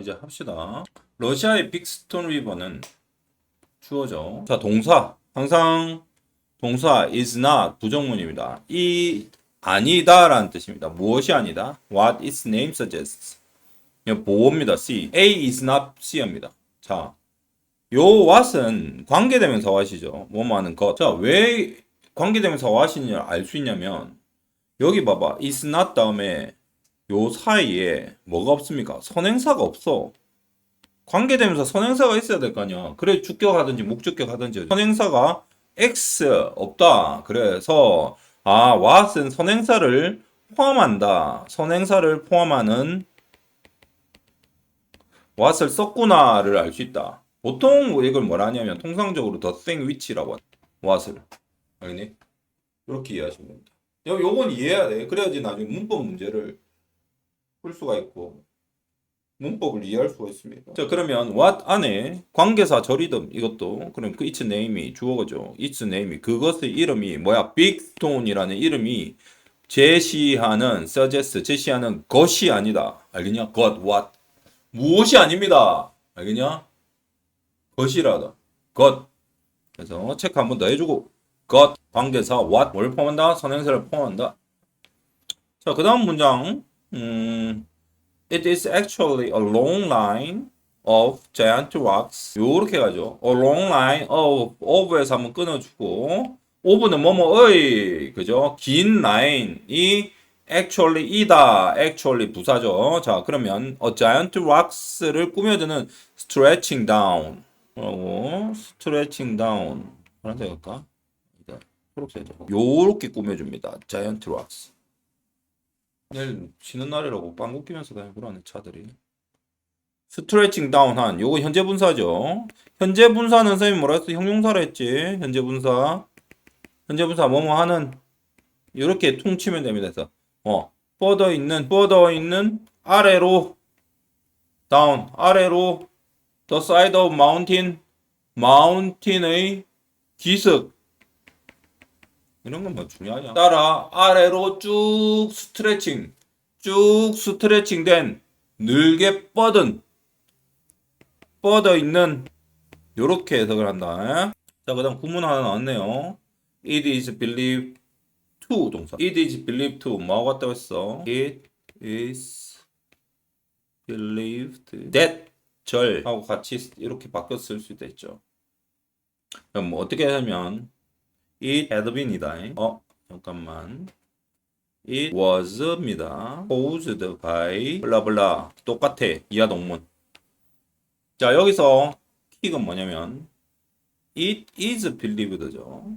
이제 합시다. 러시아의 빅스톤 리버는 주어져. 자, 동사. 항상 동사 is not 부정문입니다. 이 아니다라는 뜻입니다. 무엇이 아니다? What its name suggests. 보호입니다. C. A is not C입니다. 자, 요 what은 관계대명사 what이죠. 뭐뭐하는 것. 자, 왜 관계대명사 what이냐 알수 있냐면 여기 봐봐. is not 다음에 요 사이에 뭐가 없습니까? 선행사가 없어. 관계대명사 선행사가 있어야 될 거 아니야. 그래 주격하든지 목주격하든지 선행사가 x 없다. 그래서 아 what은 선행사를 포함한다. 선행사를 포함하는 what을 썼구나를 알 수 있다. 보통 이걸 뭐라 하냐면 통상적으로 the thing which라고 하죠. what을 알겠니? 이렇게 이해하시면 됩니다. 요, 요건 이해해야 돼. 그래야지 나중에 문법 문제를 풀 수가 있고 문법을 이해할 수가 있습니다. 자 그러면 what 안에 관계사 절이듬 이것도 그럼 그 its name이 주어죠. its name이 그것의 이름이 뭐야? big stone이라는 이름이 제시하는 suggest 제시하는 것이 아니다. 알겠냐? 것 what 무엇이 아닙니다. 알겠냐? 것이라다. 것. 그래서 체크 한번 더 해주고 것 관계사 what 뭘 포함한다? 선행사를 포함한다. 자, 그 다음 문장. 음, it is actually a long line of giant rocks. 요렇게 가죠. a long line of, of에서 한번 끊어주고, of는 뭐뭐의, 그죠? 긴 라인이 actually 이다. actually 부사죠. 자, 그러면 a giant rocks를 꾸며주는 stretching down. 라고, stretching down. 더 갈까? 초록색이죠. 요렇게 꾸며줍니다. giant rocks. 내일 쉬는 날이라고 빵 웃기면서 다니고 그러네 차들이. 스트레칭 다운한 요거 현재 분사죠. 현재 분사는 선생님이 뭐라 했어? 형용사라 했지. 현재 분사. 현재 분사 뭐뭐 하는. 이렇게 퉁치면 됩니다 그래서. 어 뻗어 있는 뻗어 있는 아래로 다운 아래로 the side of mountain의 기슭 이런 건 뭐 중요하냐? 따라 아래로 쭉 스트레칭, 쭉 스트레칭 된 늘게 뻗은 뻗어 있는 요렇게 해석을 한다. 자, 그다음 구문 하나 나왔네요. It is believed to 동사. It is believed to 뭐하고 같다고 했어? It is believed that 절하고 같이 이렇게 바뀌어 쓸 수도 있죠. 그럼 뭐 어떻게 하면 It had been이다. 어, 잠깐만. It was입니다. caused by 블라블라 똑같아. 이하 동문. 자, 여기서 킥은 뭐냐면 it is believed죠.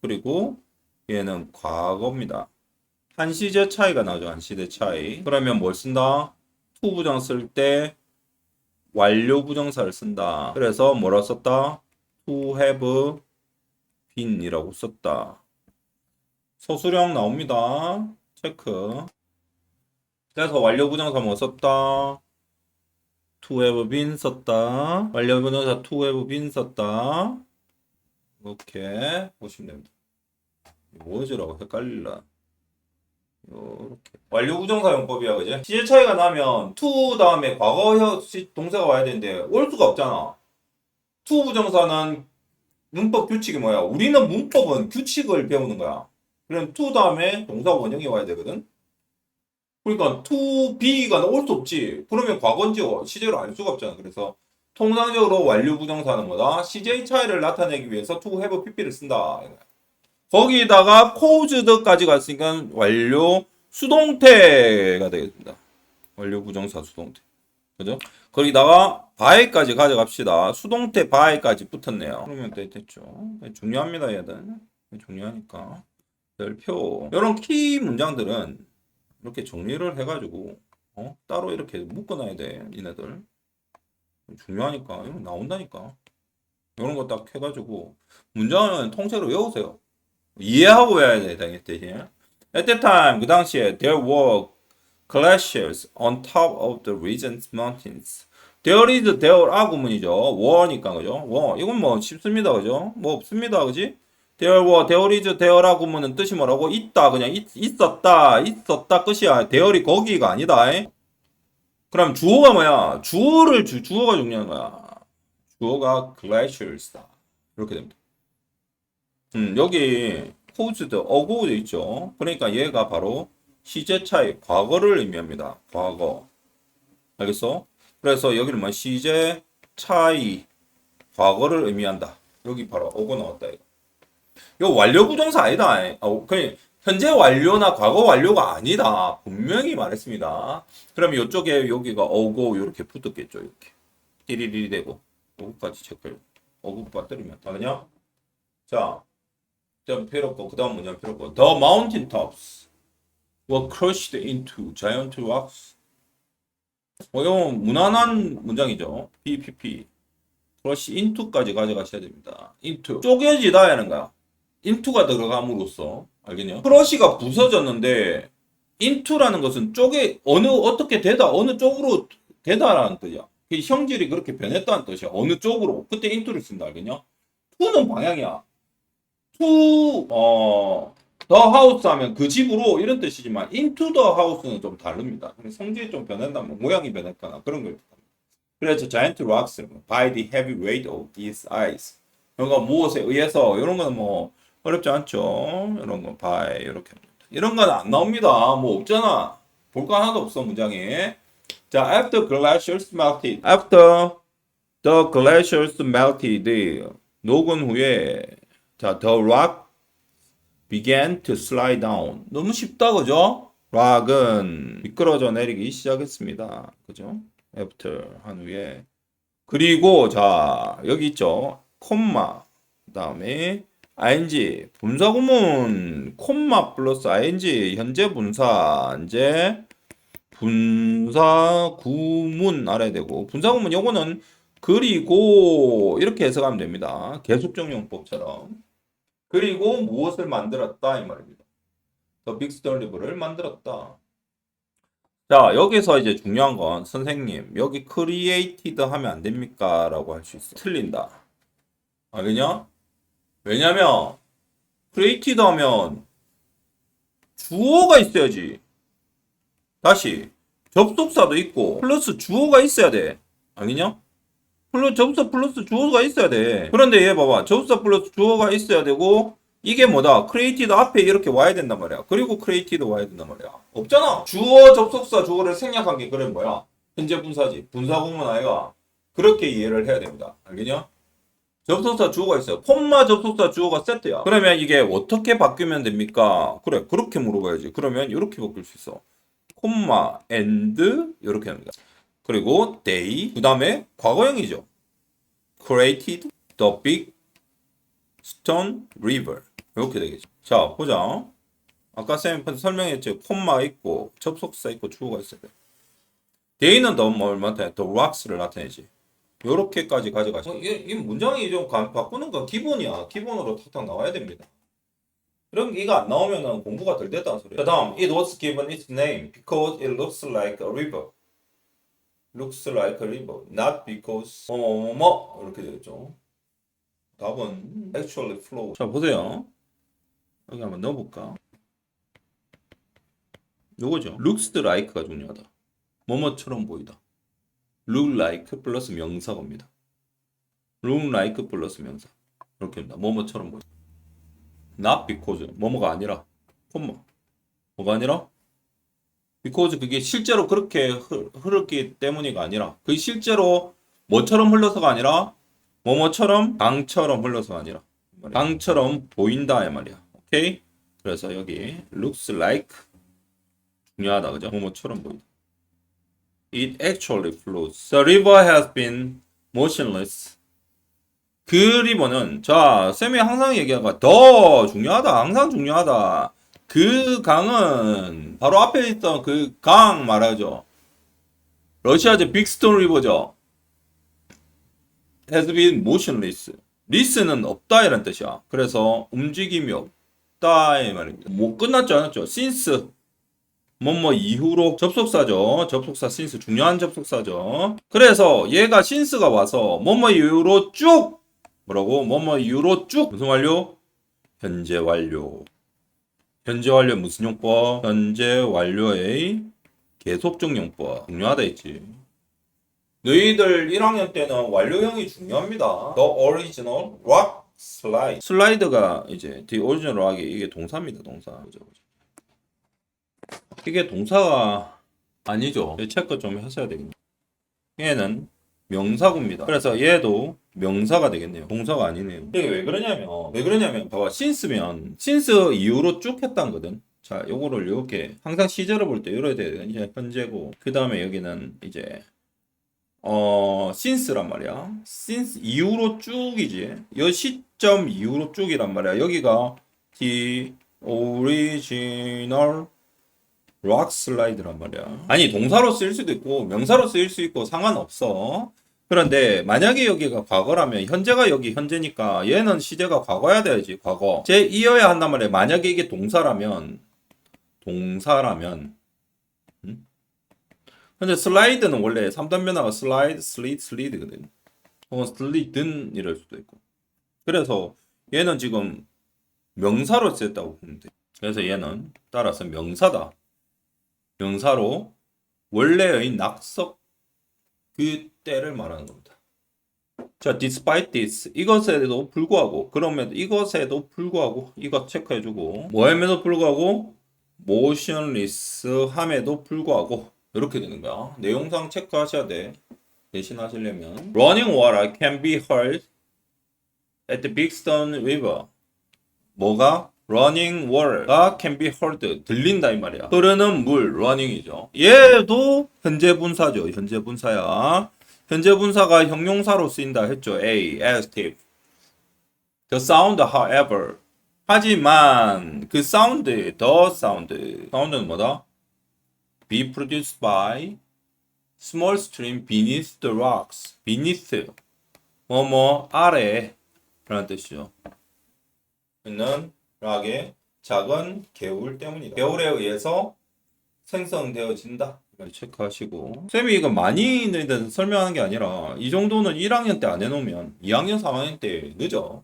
그리고 얘는 과거입니다. 한 시제 차이가 나죠. 한 시대 차이. 그러면 뭘 쓴다? to 부정 쓸 때 완료 부정사를 쓴다. 그래서 뭐라 썼다? to have been이라고 썼다. 서술형 나옵니다. 체크. 그래서 완료 부정사 뭐 썼다? to have been 썼다. 완료 부정사 to have been 썼다. 이렇게 보시면 됩니다. 뭐지라고 헷갈릴라. 요렇게 완료 부정사 용법이야 그지? 시제 차이가 나면 to 다음에 과거형 시- 동사가 와야 되는데 올 수가 없잖아. to 부정사는 문법 규칙이 뭐야? 우리는 문법은 규칙을 배우는 거야. 그럼 to 다음에 동사 원형이 와야 되거든. 그러니까 to be가 올수 없지. 그러면 과거인지 시제로 알 수가 없잖아. 그래서 통상적으로 완료 부정사는 뭐다? CJ 차이를 나타내기 위해서 to have pp를 쓴다. 거기다가 caused까지 갔으니까 완료 수동태가 되겠습니다. 완료 부정사 수동태. 그죠? 거기다가 by까지 가져갑시다. 수동태 by까지 붙었네요. 그러면 돼- 됐죠. 중요합니다, 얘들. 중요하니까. 별표. 이런 키 문장들은 이렇게 정리를 해가지고 어? 따로 이렇게 묶어놔야 돼, 니네들. 중요하니까 이거 나온다니까. 이런 거 딱 해가지고 문장은 통째로 외우세요. 이해하고 외워야 돼, 당연히 대신. At that time, 그 당시에 there were glaciers on top of the region's mountains. There is there 아 구문이죠. were니까 그죠? were 이건 뭐 쉽습니다, 그죠? 뭐 없습니다, 그지? There were, there is there라 구문은 뜻이 뭐라고? 있다, 그냥 있, 있었다, 있었다 끝이야. there이 거기가 아니다. 그럼 주어가 뭐야? 주어를 주, 주어가 중요한 거야. 주어가 glaciers다. 이렇게 됩니다. 음, 여기 caused, 어고도 있죠. 그러니까 얘가 바로 시제 차이, 과거를 의미합니다. 과거. 알겠어? 그래서 여기는 뭐 시제 차이, 과거를 의미한다. 여기 바로 어고 나왔다 이거. 이거 완료 부정사 아니다. 어, 그냥 현재 완료나 과거 완료가 아니다. 분명히 말했습니다. 그럼 이쪽에 여기가 어고 이렇게 붙었겠죠. 이렇게 띠리리 되고 어구까지 체크해. 어구 빠뜨리면 다 그냥 자, 좀 필요 없고 그 다음 문장 필요 없고 The mountain tops were crushed into giant rocks. 어, 이거 무난한 문장이죠. BPP. crush into까지 가져가셔야 됩니다. into 쪼개지다 하는 거야. into가 들어감으로써 알겠냐? 크러쉬가 부서졌는데 into라는 것은 쪼개 어느 어떻게 되다 어느 쪽으로 되다라는 뜻이야. 그 형질이 그렇게 변했다는 뜻이야. 어느 쪽으로 그때 into를 쓴다 알겠냐? to는 방향이야. to 어 the house 하면 그 집으로 이런 뜻이지만 into the house는 좀 다릅니다. 성질이 좀 변했다면 모양이 변했거나 그런 걸 뜻합니다. 그래서 giant rocks by the heavy weight of its eyes. 그러니까 무엇에 의해서 이런 거는 뭐 어렵지 않죠. 이런 거 by 이렇게. 이런 건 안 나옵니다. 뭐 없잖아. 볼 거 하나도 없어 문장에. 자, after glaciers melted. After the glaciers melted. 녹은 후에 자, the rock began to slide down. 너무 쉽다, 그죠? rock은 미끄러져 내리기 시작했습니다. 그죠? after 한 후에. 그리고 자, 여기 있죠. 콤마. 그 다음에 ing 분사 구문 콤마 플러스 ing 현재 분사 이제 분사 구문 알아야 되고 분사 구문 요거는 그리고 이렇게 해석하면 됩니다. 계속정용법처럼 그리고 무엇을 만들었다 이 말입니다. 더 빅스터리브를 만들었다. 자 여기서 이제 중요한 건 선생님 여기 크리에이티드 하면 안 됩니까? 라고 할 수 있어. 틀린다. 알겠냐? 왜냐면 크리에이티드 하면 주어가 있어야지. 다시 접속사도 있고 플러스 주어가 있어야 돼. 아니냐? 플러스 접속사 플러스 주어가 있어야 돼. 그런데 얘 봐봐. 접속사 플러스 주어가 있어야 되고 이게 뭐다? 크리에이티드 앞에 이렇게 와야 된단 말이야. 그리고 크리에이티드 와야 된단 말이야. 없잖아. 주어 접속사 주어를 생략한 게 그래 뭐야? 현재 분사지. 분사 구문 아이가 그렇게 이해를 해야 됩니다. 알겠냐? 접속사 주어가 있어요. 콤마 접속사 주어가 세트야. 그러면 이게 어떻게 바뀌면 됩니까? 그래, 그렇게 물어봐야지. 그러면 이렇게 바뀔 수 있어. 콤마, and 이렇게 합니다. 그리고 they 그 다음에 과거형이죠. created the big stone river 이렇게 되겠죠. 자, 보자. 아까 쌤이 설명했죠. 콤마 있고 접속사 있고 주어가 있어야 돼. they는 더뭘 나타내? the rocks를 나타내지. 요렇게까지 가져가시죠. 이, 이 문장이 좀 가- 바꾸는 건 기본이야. 기본으로 탁탁 나와야 됩니다. 이런 게 이거 안 나오면 공부가 덜 됐다는 소리야. 그 다음, it was given its name because it looks like a river. Looks like a river, not because 뭐뭐뭐 이렇게 되겠죠. 답은 actually flow. 자 보세요. 여기 한번 넣어볼까? 요거죠. looks like가 중요하다. 뭐뭐처럼 보이다. look like 플러스 명사입니다. look like 플러스 명사. 이렇게 합니다. 뭐뭐처럼 보이다. not because 뭐뭐가 아니라 콤마 뭐가 아니라 because 그게 실제로 그렇게 흐- 흐르기 때문이가 아니라 그게 실제로 뭐처럼 흘러서가 아니라 뭐뭐처럼 강처럼 흘러서가 아니라 강처럼 보인다 이 말이야. 오케이? 그래서 여기 looks like 중요하다 그죠? 뭐뭐처럼 보인다. It actually flows. The river has been motionless. 그 리버는 자 쌤이 항상 얘기하는 거더 중요하다 항상 중요하다 그 강은 바로 앞에 있던 그 강 말하죠. 러시아제 빅스톤 리버죠. Has been motionless. 리스는 없다 이런 뜻이야. 그래서 움직임이 없다 이 말입니다. 뭐 끝났지 않았죠? Since. 뭐뭐 이후로 접속사죠. 접속사 since 중요한 접속사죠. 그래서 얘가 since가 와서 뭐뭐 이후로 쭉 뭐라고? 뭐뭐 이후로 쭉 무슨 완료? 현재 완료. 현재 완료 무슨 용법? 현재 완료의 계속적 용법 중요하다 했지. 너희들 1학년 때는 완료형이 중요합니다. The original rock slide. 슬라이드가 이제 the original rock이 이게 동사입니다. 동사. 그죠, 그죠. 이게 동사가 아니죠. 이 체크 좀 하셔야 되겠네요. 얘는 명사구입니다. 그래서 얘도 명사가 되겠네요. 동사가 아니네요. 이게 왜 그러냐면 왜 그러냐면 봐봐 since면 since 이후로 쭉 했단 거든. 자, 요거를 이렇게 항상 시제를 볼 때 이래야 돼요. 이제 현재고 그 다음에 여기는 이제 어 since란 말이야. since 이후로 쭉이지. 이 시점 이후로 쭉이란 말이야. 여기가 the original 락 슬라이드란 말이야. 아니 동사로 쓰일 수도 있고 명사로 쓰일 수 있고 상관없어. 그런데 만약에 여기가 과거라면 현재가 여기 현재니까 얘는 시제가 과거야 돼야지 과거. 제 이어야 한단 말이야. 만약에 이게 동사라면 동사라면 음? 근데 슬라이드는 원래 3단 변화가 슬라이드, 슬리드, 슬리드거든. 혹은 슬리든 이럴 수도 있고. 그래서 얘는 지금 명사로 쓰였다고 보면 돼. 그래서 얘는 따라서 명사다. 명사로 원래의 낙석 그 때를 말하는 겁니다. 자, despite this 이것에도 불구하고 그러면 이것에도 불구하고 이것 체크해주고 뭐함에도 불구하고 motionless 함에도 불구하고 이렇게 되는 거야. 내용상 체크하셔야 돼. 대신 하시려면 running water can be heard at the Big Stone River. 뭐가 running water가 can be heard 들린다 이 말이야. 흐르는 물 running이죠. 얘도 현재 분사죠. 현재 분사야. 현재 분사가 형용사로 쓰인다 했죠. A, adjective. The sound, however. 하지만 그 사운드, the sound. 사운드는 뭐다? Be produced by small stream beneath the rocks. beneath. 뭐뭐 아래. 라는 뜻이죠. 있는 락의 작은 개울 때문이다. 개울에 의해서 생성되어진다. 이걸 체크하시고. 쌤이 이거 많이 너희들 설명하는 게 아니라 이 정도는 1학년 때 안 해놓으면 2학년, 3학년 때 늦어.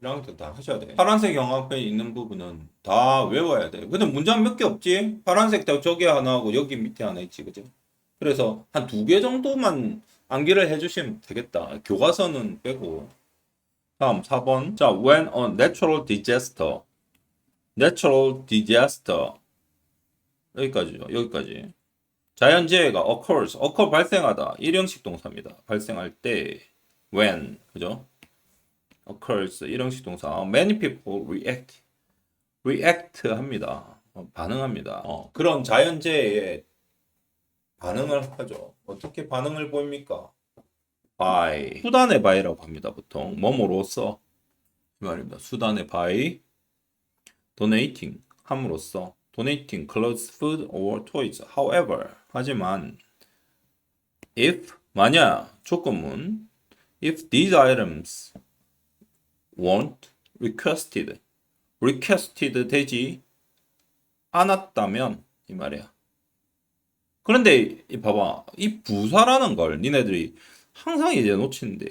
1학년 때 다 하셔야 돼. 파란색 영화표에 있는 부분은 다 외워야 돼. 근데 문장 몇 개 없지? 파란색 딱 저기 하나 하고 여기 밑에 하나 있지, 그지? 그래서 한 두 개 정도만 암기를 해주시면 되겠다. 교과서는 빼고. 다음 4번. 자, when a natural disaster. natural disaster. 여기까지죠. 여기까지. 자연재해가 occurs. occur 발생하다. 일형식 동사입니다. 발생할 때 when. 그죠? occurs. 일형식 동사. many people react. react 합니다. 어, 반응합니다. 어, 그런 자연재해에 반응을 하죠. 어떻게 반응을 보입니까? by 수단의 by라고 합니다. 보통 뭐뭐로써 이 말입니다. 수단의 by donating 함으로써 donating clothes, food or toys. However 하지만 if 만약 조건문 if these items weren't requested requested 되지 않았다면 이 말이야. 그런데 이 봐봐 이 부사라는 걸 니네들이 항상 이제 놓치는데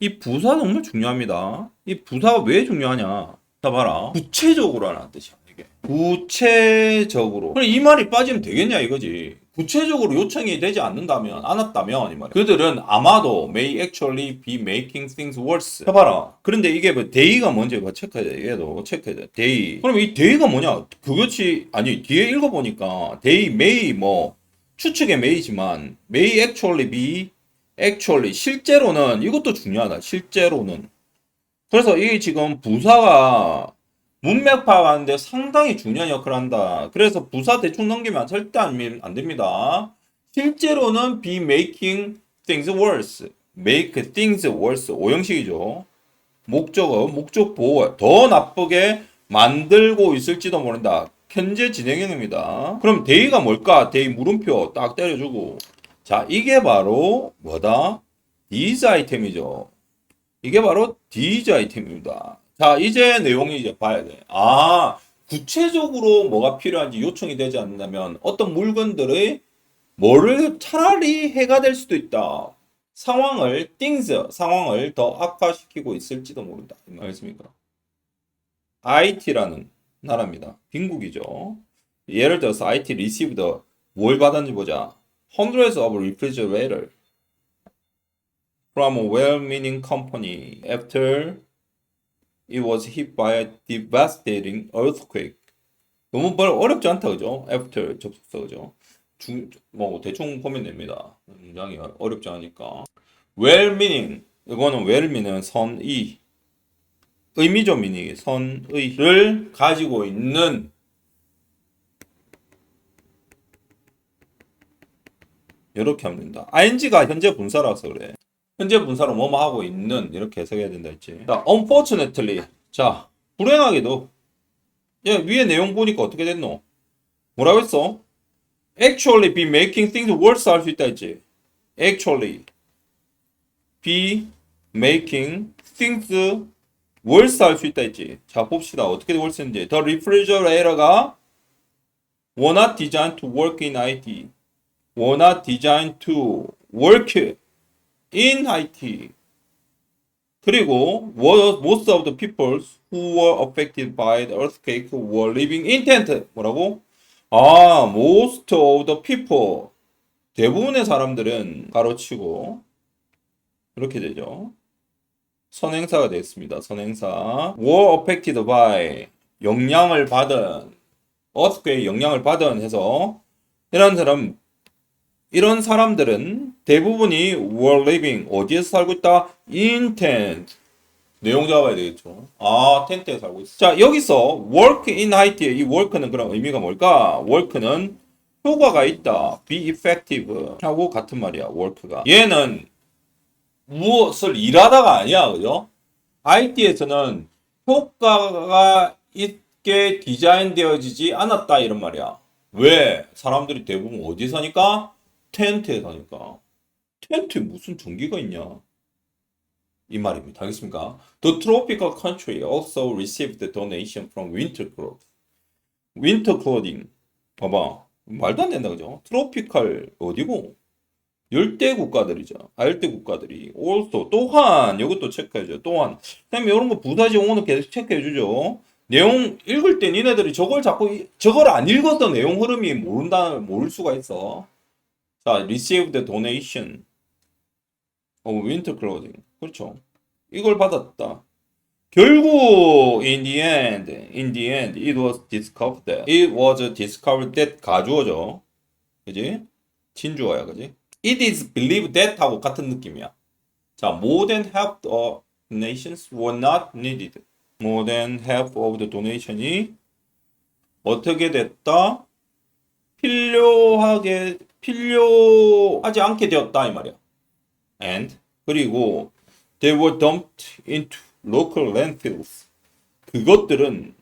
이 부사 정말 중요합니다. 이 부사가 왜 중요하냐? 자 봐라. 구체적으로라는 뜻이야 이게. 구체적으로. 그럼 이 말이 빠지면 되겠냐 이거지. 구체적으로 요청이 되지 않는다면 않았다면 이 말이야. 그들은 아마도 may actually be making things worse. 해봐라. 그런데 이게 뭐 day가 뭔지 뭐 체크해야 돼. 얘도 체크해야 돼. day. 그럼 이 day가 뭐냐? 그것이 아니 뒤에 읽어보니까 day may 뭐 추측의 may지만 may actually be actually 실제로는 이것도 중요하다. 실제로는 그래서 이게 지금 부사가 문맥 파악하는데 상당히 중요한 역할을 한다. 그래서 부사 대충 넘기면 절대 안, 됩니다. 실제로는 be making things worse. make things worse. 오형식이죠. 목적어, 목적 보호. 더 나쁘게 만들고 있을지도 모른다. 현재 진행형입니다. 그럼 데이가 뭘까? 데이 물음표 딱 때려주고. 자, 이게 바로 뭐다? these 아이템이죠. 이게 바로 these 아이템입니다. 자, 이제 내용이 이제 봐야 돼. 아, 구체적으로 뭐가 필요한지 요청이 되지 않는다면 어떤 물건들의 뭐를 차라리 해가 될 수도 있다. 상황을 things 상황을 더 악화시키고 있을지도 모른다. 이 말씀입니까? IT라는 나라입니다. 빈국이죠. 예를 들어서 IT received 뭘 받았는지 보자. Hundreds of refrigerators from a well-meaning company after it was hit by a devastating earthquake. 너무 별 어렵지 않다 그죠? after 접속사 그죠? 중, 뭐 대충 보면 됩니다. 굉장히 어렵지 않으니까. well-meaning 이거는 well-meaning 선의 의미죠 미니 선의를 가지고 있는 이렇게 하면 된다. ing가 현재 분사라서 그래. 현재 분사로 뭐뭐 하고 있는 이렇게 해석해야 된다 했지. 자, unfortunately. 자, 불행하게도 야, 위에 내용 보니까 어떻게 됐노? 뭐라고 했어? actually be making things worse 할 수 있다 했지. actually be making things worse 할 수 있다 했지. 자, 봅시다. 어떻게 worse인지. The refrigerator가 were not designed to work in IT. were not designed to work in IT. 그리고 most of the people who were affected by the earthquake were living in tent. 뭐라고? 아, most of the people. 대부분의 사람들은 가로치고 이렇게 되죠. 선행사가 되겠습니다. 선행사. were affected by 영향을 받은 earthquake 영향을 받은 해서 이런 사람 이런 사람들은 대부분이 were living 어디에서 살고 있다? in tent. 내용 잡아야 되겠죠. 아, 텐트에 살고 있어. 자, 여기서 work in IT의 이 work는 그럼 의미가 뭘까? work는 효과가 있다. be effective 하고 같은 말이야. work가. 얘는 무엇을 일하다가 아니야. 그죠? IT에서는 효과가 있게 디자인되어지지 않았다 이런 말이야. 왜? 사람들이 대부분 어디 사니까? 텐트에 사니까. 텐트에 무슨 전기가 있냐? 이 말입니다. 알겠습니까? The tropical country also received donation from winter clothes. winter clothing. 봐봐. 말도 안 된다, 그죠? 트로피칼 어디고? 열대 국가들이죠. 아열대 국가들이. also 또한 이것도 체크해줘요. 또한. 그다음에 이런 거 부사지 용어는 계속 체크해주죠. 내용 읽을 때 니네들이 저걸 자꾸 이- 저걸 안 읽어서 내용 흐름이 모른다 모를 수가 있어. 자, received donation of winter clothing. 그렇죠. 이걸 받았다. 결국 in the end, in the end, it was discovered that it was discovered that 가주어죠. 그지? 진주어야, 그지? It is believed that 하고 같은 느낌이야. 자, more than half the donations were not needed. More than half of the donation이 어떻게 됐다? 필요하게 필요하지 않게 되었다 이 말이야. And 그리고 they were dumped into local landfills. 그것들은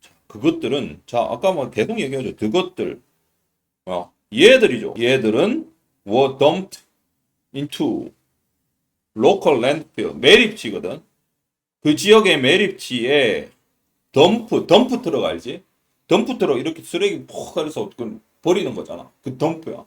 자, 그것들은 자 아까 뭐 계속 얘기하죠. 그것들 어, 얘들이죠. 얘들은 were dumped into local landfill 매립지거든. 그 지역의 매립지에 덤프 덤프 트럭 알지? 덤프 트럭 이렇게 쓰레기 푹 해서 그 버리는 거잖아. 그 덤프야.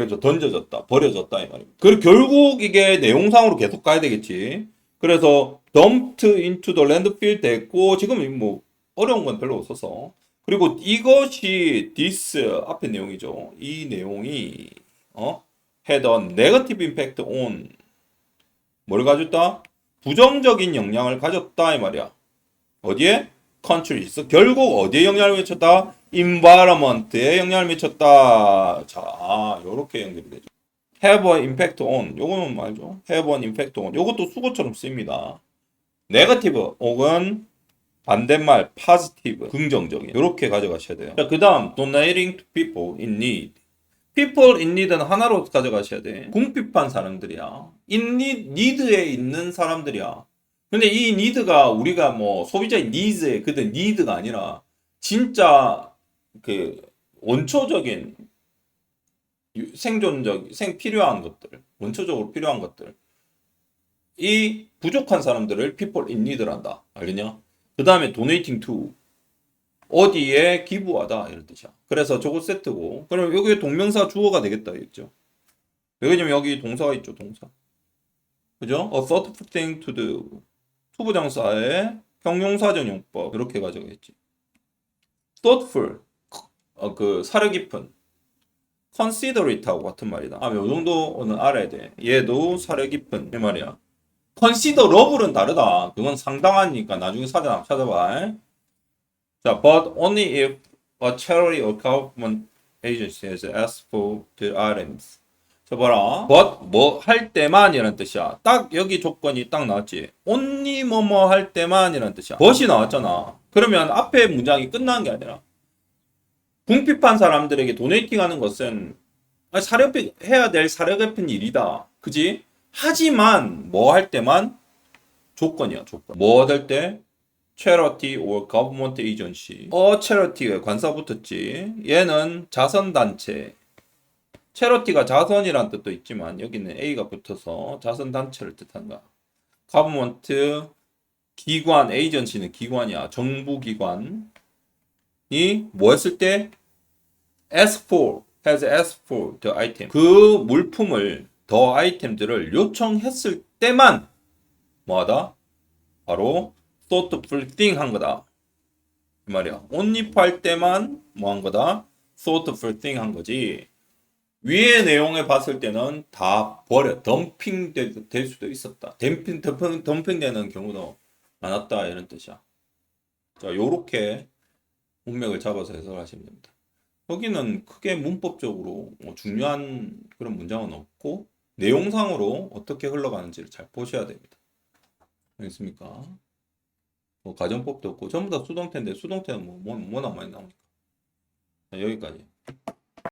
그래서 던져졌다, 버려졌다 이 말입니다. 그리고 결국 이게 내용상으로 계속 가야 되겠지. 그래서 dumped into the landfill 됐고 지금 뭐 어려운 건 별로 없어서 그리고 이것이 this 앞에 내용이죠. 이 내용이 어 had a negative impact on 뭘 가졌다? 부정적인 영향을 가졌다 이 말이야. 어디에? countries. 결국 어디에 영향을 미쳤다? Environment에 영향을 미쳤다. 자, 요렇게 연결이 되죠. have an impact on. 요거는 말죠. have an impact on. 요것도 수고처럼 쓰입니다. negative 혹은 반대말 positive, 긍정적인. 요렇게 가져가셔야 돼요. 자, 그다음 donating to people in need. people in need는 하나로 가져가셔야 돼. 궁핍한 사람들이야. in need, need에 있는 사람들이야. 근데 이 need가 우리가 뭐 소비자의 needs에 그때 need가 아니라 진짜 그 원초적인 유- 생존적 생 필요한 것들 원초적으로 필요한 것들 이 부족한 사람들을 people in need를 한다 알겠냐? 그 다음에 donating to 어디에 기부하다 이런 뜻이야. 그래서 저거 세트고 그럼 여기 동명사 주어가 되겠다 했죠. 왜냐면 여기 동사가 있죠 동사. 그죠? A thoughtful thing to do. 투부정사의 형용사전용법 이렇게 가져가겠지. thoughtful 어, 그 사려 깊은 considerate하고 같은 말이다. 아, 요 정도는 알아야 돼. 얘도 사려 깊은 이 말이야. considerable은 다르다. 그건 상당하니까 나중에 사전 찾아봐. 자, but only if a charity or government agency has asked for the items. 자, 봐라. but 뭐 할 때만이라는 뜻이야. 딱 여기 조건이 딱 나왔지. only 뭐뭐 할 때만이라는 뜻이야. but이 나왔잖아. 그러면 앞에 문장이 끝난 게 아니라 궁핍한 사람들에게 도네이팅 하는 것은 아니, 사려 해야 될 사려 깊은 일이다. 그지? 하지만 뭐 할 때만 조건이야, 조건. 뭐할 때? charity or government agency. 어, charity가 관사 붙었지. 얘는 자선 단체. charity가 자선이란 뜻도 있지만 여기는 A가 붙어서 자선 단체를 뜻한다. government 기관, agency는 기관이야. 정부 기관이 뭐 했을 때 ask for, has asked for the item. 그 물품을, 더 아이템들을 요청했을 때만 뭐하다? 바로 thought for thing 한 거다. 이 말이야. only 할 때만 뭐 한 거다? thought for thing 한 거지. 위의 내용에 봤을 때는 다 버려, 덤핑 될, 될 수도 있었다. 덤핑, 덤핑, 덤핑 되는 경우도 많았다. 이런 뜻이야. 자, 요렇게 문맥을 잡아서 해석하시면 됩니다. 여기는 크게 문법적으로 뭐 중요한 그런 문장은 없고 내용상으로 어떻게 흘러가는지를 잘 보셔야 됩니다. 알겠습니까? 뭐 가정법도 없고 전부 다 수동태인데 수동태는 뭐, 뭐, 뭐나 많이 나오니까 자, 여기까지